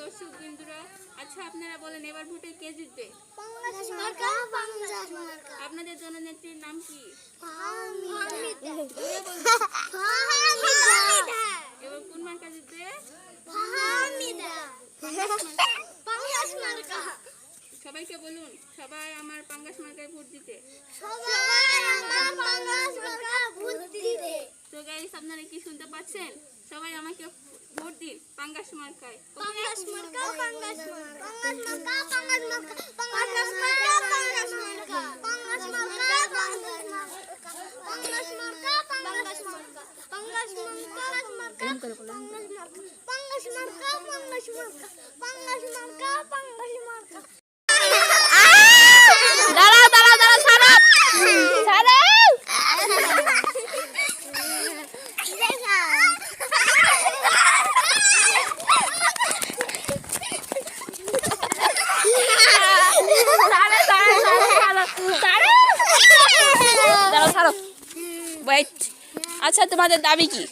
দর্শক বিন্দুরা আচ্ছা আপনারা বলেন, এবার ভোটে কে জিতবে? আপনাদের জননেত্রীর নাম কি? এবার কোন মার্কা জিতবে? সবাইকে বলুন, সবাই আমার পাঙ্গাস মার্কায় ভোট দিতে। তো গাইস আপনারা কি শুনতে পাচ্ছেন? সবাই আমাকে ভোট দিন, পাঙ্গাস মার্কায়। পাঙ্গাস মার্কা পাঙ্গাস মার্কা পাঙ্গাস মার্কা পাঙ্গাস মার্কা পাঙ্গাস মার্কা পাঙ্গাস মার্কা পাঙ্গাস মার্কা পাঙ্গাস মার্কা পাঙ্গাস মার্কা পাঙ্গাস মার্কা পাঙ্গাস মার্কা পাঙ্গাস মার্কা পাঙ্গাস মার্কা পাঙ্গাস মার্কা পাঙ্গাস মার্কা দাঁড়াও দাঁড়াও দাঁড়াও ছাড়ো ছাড়ো ছাড়ো ছাড়ো ছাড়ো ছাড়ো। ওয়েট আচ্ছা তোমাদের দাবি কি?